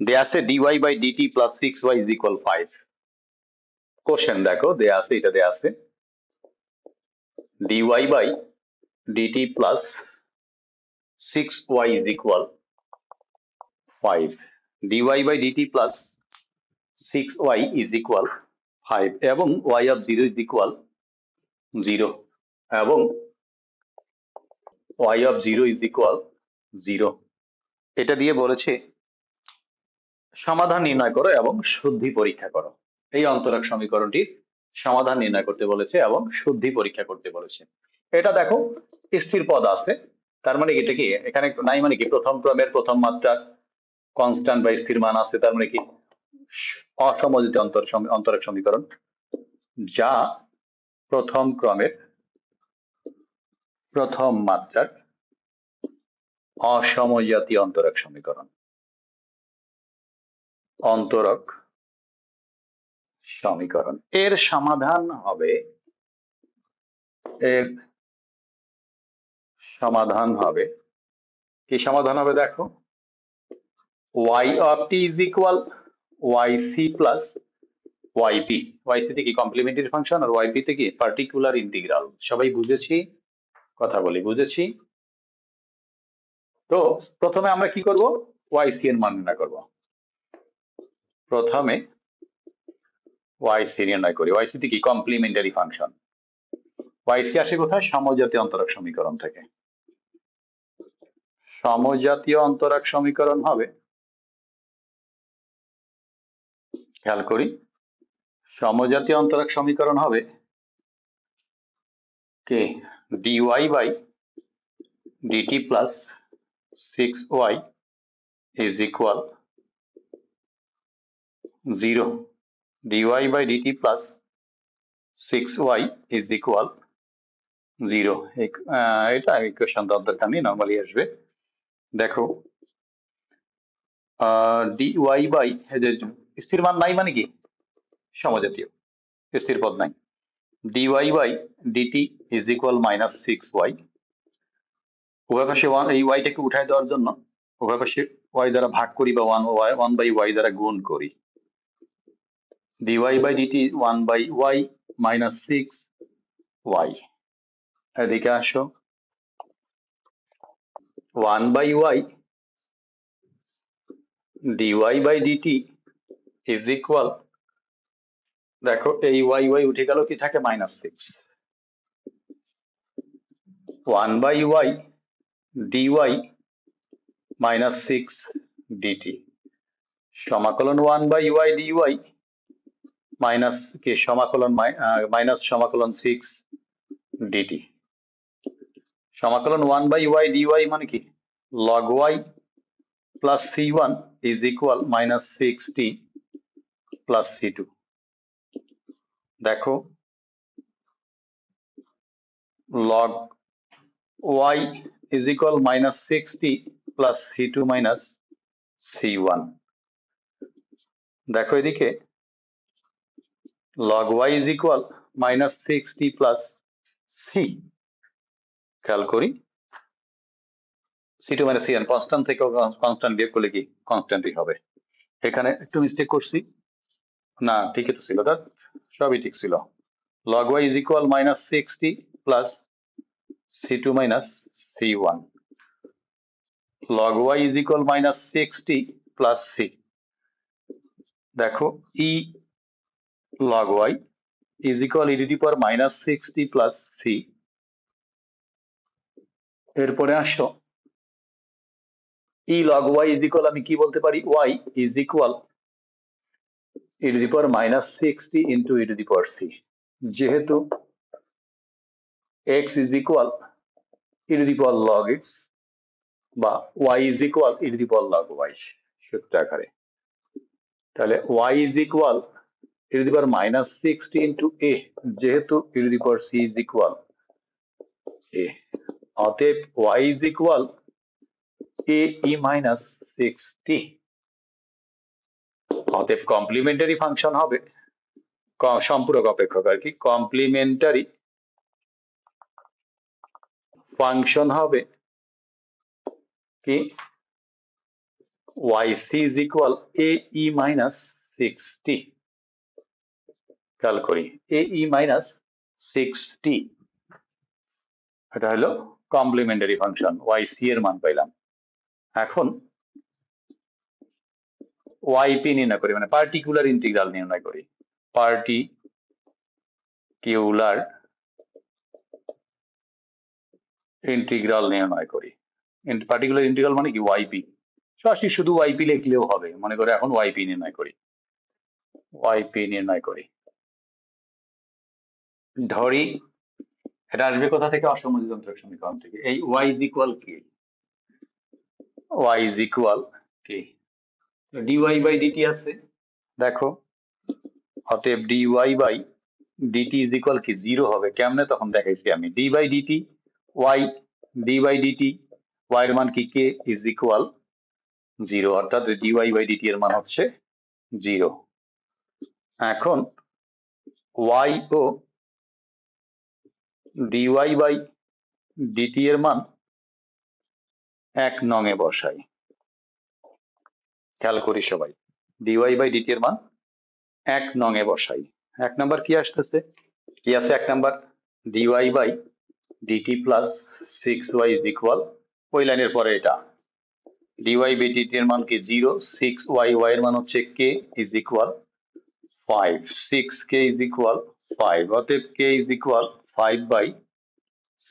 দেয়া আছে d y by d t plus six y is equal five question দেখো দেয়া আছে এটা দেয়া আছে d y by d t plus six y is equal five d y by d t plus six y is equal five এবং y of zero is equal zero এবং y of zero is equal zero এটা দিয়ে বলেছে সমাধান নির্ণয় করো এবং শুদ্ধি পরীক্ষা করো। এই অন্তরক সমীকরণটির সমাধান নির্ণয় করতে বলেছে এবং শুদ্ধি পরীক্ষা করতে বলেছে। এটা দেখো, স্থির পদ আছে, তার মানে এটা কি, এখানে নাই মানে কি, প্রথম ক্রমের প্রথম মাত্রা কনস্ট্যান্ট বা স্থির মান আছে, তার মানে কি অসমজিত অন্তর অন্তরক সমীকরণ, যা প্রথম ক্রমের প্রথম মাত্রার অসমজাতীয় অন্তরক সমীকরণ। অন্তরক সমীকরণ। এর সমাধান হবে, এর সমাধান হবে, কি সমাধান হবে দেখো? y of t is equal yc plus yp yc তে কি কমপ্লিমেন্টারি ফাংশন আর yp তে কি পার্টিকুলার ইন্টিগ্রাল সবাই বুঝেছি? কথা বলি, বুঝেছি? তো প্রথমে আমরা কি করব? yc এর মান নির্ণয় করব। প্রথমে yc নির্ণয় করি। তে কি? কমপ্লিমেন্টারি ফাংশন yc আসে কোথায়? সমজাতীয় অন্তরক সমীকরণ থেকে। সমজাতীয় অন্তরক সমীকরণ হবে, খেয়াল করি, সমজাতীয় অন্তরক সমীকরণ হবে কে? D y by d t plus six y is equal zero d y by d t plus six y is equal zero এটা ইকুয়েশন দরকার নেই নর্মালি আসবে। দেখো ডিওয়াই বাই স্থির মান নাই মানে কি? সমজাতীয়। স্থির পদ নাই। D y by d t is equal minus six y উভয় পাশে ওয়ান এই ওয়াইটাকে উঠায় দেওয়ার জন্য উভয় পাশে ওয়াই দ্বারা ভাগ করি বা one y one by y দ্বারা গুণ করি। D y by d t one by y minus six y এদিকে আসো one by y d y by d t is equal দেখো এই ওয়াই ওয়াই উঠে গেল কি থাকে? Minus six one by y d y minus six d t সমাকলন one by y d y minus কি সমাকলন মাইনাস সমাকলন সিক্স ডিটি সমাকলন one by y d y মানে কি? Log y plus c one is equal minus six t plus c two দেখো, log y is equal minus 6t plus c2 minus c1 দেখো এদিকে log y is equal minus 6t plus c খেয়াল করি c2 minus c1 constant থেকে constant বিয়োগ করলে কি কনস্ট্যান্টই হবে এখানে একটু মিস্টেক করছি না ঠিকই তো ছিল that সবই ঠিক ছিল log y is equal minus 6t plus c2 minus c1 log y is equal minus 6t plus c দেখো e log y is equal e to the power minus 6t plus c এরপরে আসো e log y is equal আমি কি বলতে পারি is equal e to the power minus 6t into e to the power c যেহেতু x is equal e to the power log x বা is equal e to the power log y সূত্র আকারে তাহলে y is equal e minus six t into a যেহেতু e two equal এ অতএব equal a e minus six t অতএব complementary function হবে। সম্পূরক অপেক্ষক আর কি। কমপ্লিমেন্টারি ফাংশন হবে কি? Y c is equal a e minus six t খেয়াল করি। Ae minus 60 এটা হলো কমপ্লিমেন্টারি ফাংশন ওয়াই সি এর মান পাইলাম। এখন yp নির্ণয় করি মানে পার্টিকুলার ইন্টিগ্রাল নির্ণয় করি। পার্টিকুলার ইন্টিগ্রাল নির্ণয় করি। পার্টিকুলার ইন্টিগ্রাল মানে কি? Yp সরাসরি শুধু yp লিখলেও হবে। মনে করে এখন yp নির্ণয় করি। Yp নির্ণয় করি। ধরি, এটা আসবে কোথা থেকে? অসমজি যন্ত্রের সমীকরণ থেকে। এই y is equal কি y is equal কি dy by dt আছে। দেখো, অতএব dy by dt is equal কি? জিরো হবে। কেমনে? তখন দেখাইছি আমি। D by dt, y d by dt y এর মান কি? কে ইজ ইকুয়াল জিরো অর্থাৎ dy by dt এর মান হচ্ছে জিরো এখন ওয়াই ও dy by dt এর মান এক নং এ বসাই। খেয়াল করি সবাই। dy by dt এর মান এক নং এ বসাই। এক নাম্বার কি আসতেছে? কি আছে এক নাম্বার? dy by dt plus six y is equal ওই লাইনের পরে এটা। dy by dt এর মান কি জিরো সিক্স ওয়াই ওয়াই এর মান হচ্ছে k is equal five six k is equal five অতএব k is equal five by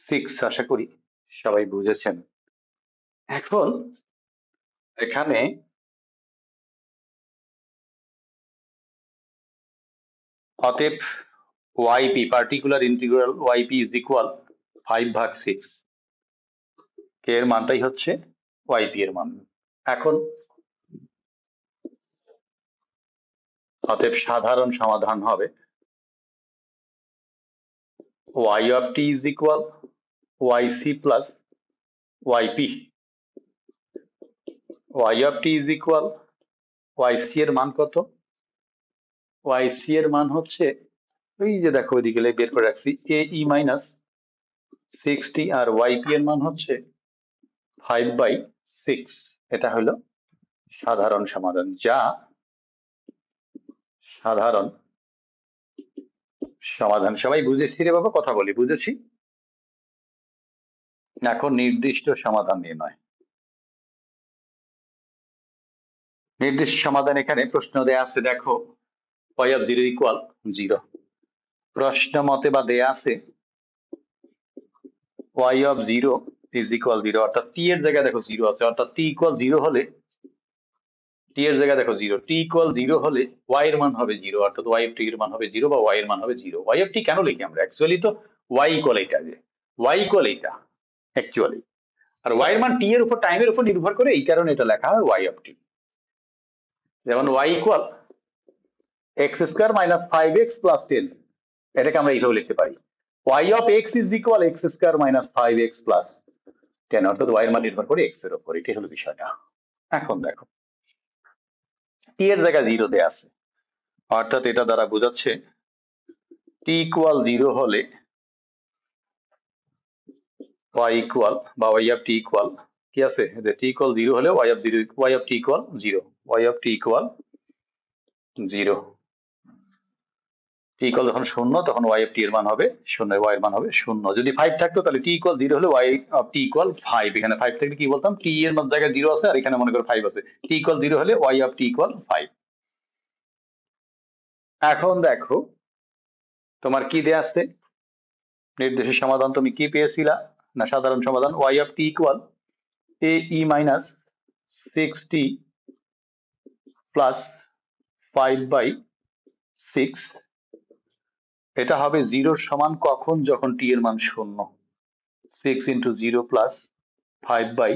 six আশা করি সবাই বুঝেছেন। এখন এখানে অতএব yp particular integral yp is equal five ভাগ সিক্স কে এর মানটাই হচ্ছে yp এর মান। এখন অতএব সাধারণ সমাধান হবে। Y of t is equal yc plus yp y of t is equal yc এর মান কত? Yc এর মান হচ্ছে ওই যে দেখো ওইদিকে বের করে রাখছি, a e minus six t R yp এর মান হচ্ছে ফাইভ বাই সিক্স এটা হলো সাধারণ সমাধান, যা সাধারণ সমাধান সবাই বুঝেছি রে বাবা, কথা বলি, বুঝেছি? এখন নির্দিষ্ট সমাধান নির্ণয় নির্দিষ্ট সমাধান এখানে প্রশ্ন দেয়া আছে, দেখো, y of zero equal zero প্রশ্ন মতে বা দেয়া আছে y of zero is equal zero অর্থাৎ t এর জায়গায় দেখো জিরো আছে, অর্থাৎ t ইকুয়াল জিরো হলে t এর জায়গায় দেখো জিরো t ইকুয়াল জিরো হলে y এর মান হবে জিরো অর্থাৎ y of t এর মান হবে জিরো বা y এর মান হবে জিরো y of t কেন লিখি আমরা? অ্যাকচুয়ালি তো y ইকুয়াল এটা যে। y ইকুয়াল এটা অ্যাকচুয়ালি আর y এর মান t এর উপর টাইমের উপর নির্ভর করে এই কারণে এটা লেখা হয় y of t যেমন y equal x square minus five x plus ten এটাকে আমরা এইভাবে লিখতে পারি। Y of x is equal x square minus five x plus ten অর্থাৎ ওয়াই এর মান নির্ভর করে এক্সের উপর। এটাই হলো বিষয়টা। এখন দেখো। T এর জায়গায় জিরো দেয়া আছে। অর্থাৎ এটা দ্বারা বোঝাচ্ছে টি ইকুয়াল জিরো হলে ওয়াই ইকুয়াল বা ওয়াই অফ টি ইকুয়াল কি আছে? যে টি ইকুয়াল জিরো হলে y of zero y of t equal zero y of t equal zero t equal যখন শূন্য, তখন y অফ t এর মান হবে, শূন্য y এর মান হবে শূন্য। যদি ফাইভ থাকতো, তাহলে t ইকুয়াল জিরো হলে y of t equal five এখানে ফাইভ থাকলে কি বলতাম? t এর মধ্যে জায়গায় জিরো আছে, আর এখানে মনে করো ফাইভ আছে। t ইকুয়াল জিরো হলে y of t equal five এখন দেখো, তোমার কি দেয়া আছে? নির্দেশের সমাধান তুমি কি পেয়েছিলা? না, সাধারণ সমাধান y of t equal a e minus six t plus five by six এটা হবে জিরোর সমান কখন যখন টি এর মান শূন্য? Six into zero plus five by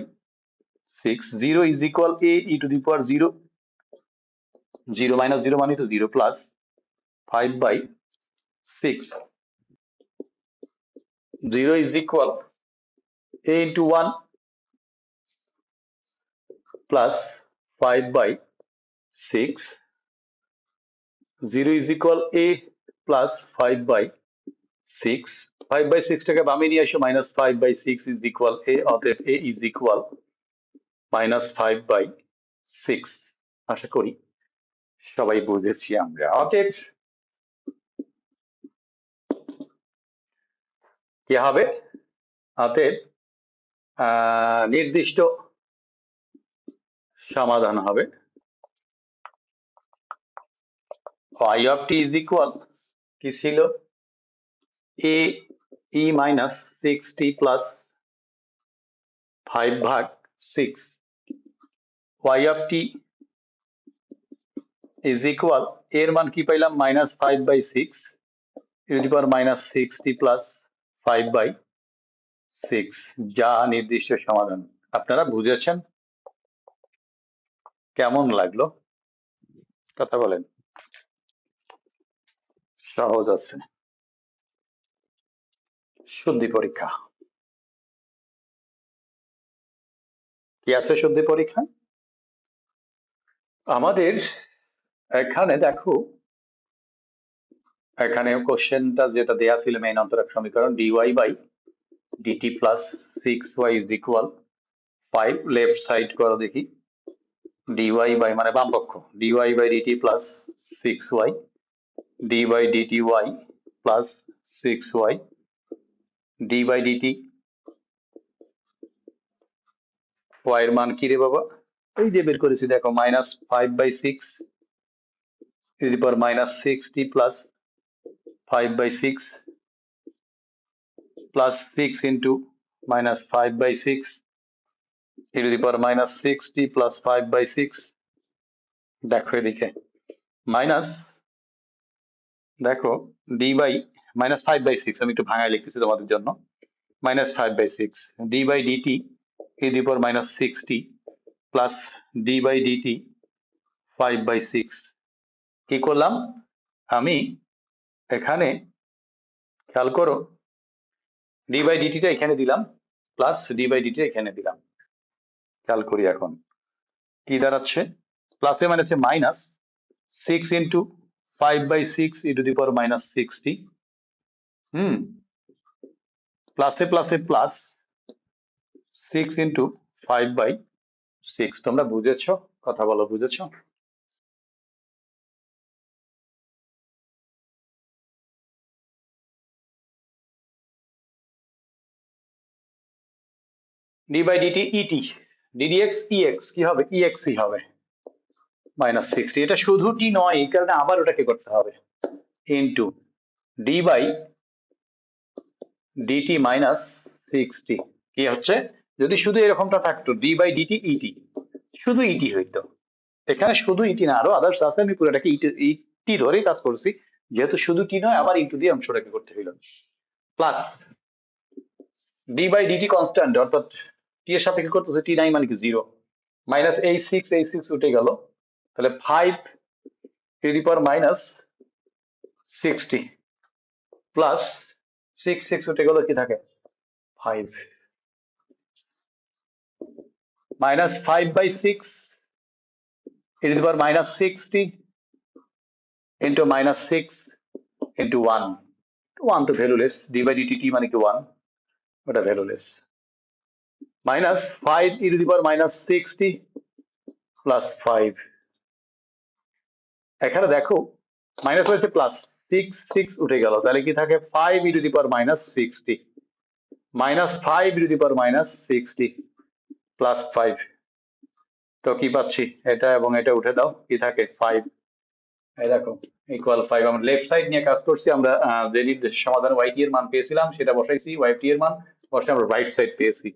six zero is equal a e to the power zero zero minus zero মানে তো zero plus five by six zero is equal a into 1 plus 5 by 6 0 is equal a plus 5 by 6 5 by 6 টাকে বামে নিয়ে আসো, minus 5 by 6 is equal a অতএব a is equal minus 5 by six আশা করি সবাই বুঝেছি আমরা। অতএব কি হবে? অতএব নির্দিষ্ট সমাধান হবে। Y of t is equal কি ছিল? A e minus six t plus five ভাগ six y of t is equal, এর মান কি পাইলাম? Minus five by six ইউনিপার minus six t plus five by six যা নির্দিষ্ট সমাধান। আপনারা বুঝেছেন? কেমন লাগল? কথা বলেন। সহজ আছে। শুদ্ধি পরীক্ষা। কি আছে শুদ্ধি পরীক্ষা? আমাদের এখানে দেখো, এখানে কোশ্চেনটা যেটা দেয়া ছিল মেইন অন্তরক সমীকরণ d y by d t plus six y is equal five left side করো দেখি। ডিওয়াই বাই মানে বাম পক্ষ d y by d t plus six y by d t y plus six y d by d t y এর মান কি রে বাবা? এই যে বের করেছি, দেখো minus five by six is power minus six t plus five by six plus six into minus five by six e to the power minus 6t plus 5 by 6 দেখো এদিকে। মাইনাস দেখো d by minus five by six আমি একটু ভাঙায় লিখতেছি তোমাদের জন্য। Minus five by six d by d t e the power minus six t plus d by d t five by six কি করলাম? আমি এখানে খেয়াল করো ডি বাই ডিটিটা এখানে দিলাম প্লাস ডি বাই ডিটি এখানে দিলাম। খেয়াল করি এখন। কি দাঁড়াচ্ছে? প্লাসে মাইনাসে minus six into five by six e to the power minus six t hmm প্লাসে প্লাসে plus six into five by six তোমরা বুঝেছ? কথা বলো, বুঝেছ? D by d t e t d d x e x কি হবে? ইএক্সই হবে। মাইনাস সিক্সটি এটা শুধু টি নয়, এই কারণে আবার ওটাকে করতে হবে। Into d by d t minus six t কি হচ্ছে? যদি শুধু এরকমটা থাকতো ডি বাই ডিটি ইটি শুধু ইটি হইতো। এখানে শুধু ইটি না, আরও আদার্স আছে, আমি পুরোটাকে ইটি ধরেই কাজ করছি। যেহেতু শুধু টি নয়, আবার ইন্টু দিয়ে অংশটাকে করতে হইল। Plus D by DT constant অর্থাৎ টি এর সাপেক্ষে করতেছে টি নাই মানে কি জিরো মাইনাস এই সিক্স এই সিক্স উঠে গেল। তাহলে five to the power minus sixty plus six six উঠে গেল কি থাকে? Five minus five by six to the power minus sixty into minus six into one one তো valueless D by DT T মানে কি ওয়ান ওটা valueless minus five E to the power minus sixty plus five এখানে দেখো minus হয়েছে plus six six উঠে গেল। তাহলে কি থাকে? Five E to the power minus sixty minus five E to the power minus sixty plus five তো কি পাচ্ছি? এটা এবং এটা উঠে দাও, কি থাকে? ফাইভ ইকুয়াল ফাইভ আমরা লেফট সাইড নিয়ে কাজ করছি, আমরা যে নির্দেশ সমাধান এর মান পেয়েছিলাম, সেটা এর মান, বসে আমরা রাইট সাইড পেয়েছি।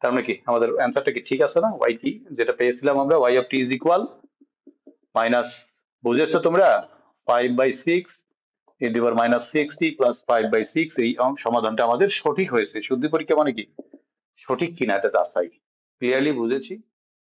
তার মানে কি? আমাদের অ্যান্সারটা কি ঠিক আছে না? ওয়াই টি যেটা পেয়েছিলাম আমরা Y of T is equal minus বুঝেছ তোমরা? ফাইভ বাই সিক্স এ দিবার minus sixty plus five by six এই সমাধানটা আমাদের সঠিক হয়েছে। শুদ্ধি পরীক্ষা মানে কি? সঠিক কিনা এটা যাচাই। ক্লিয়ারলি বুঝেছি।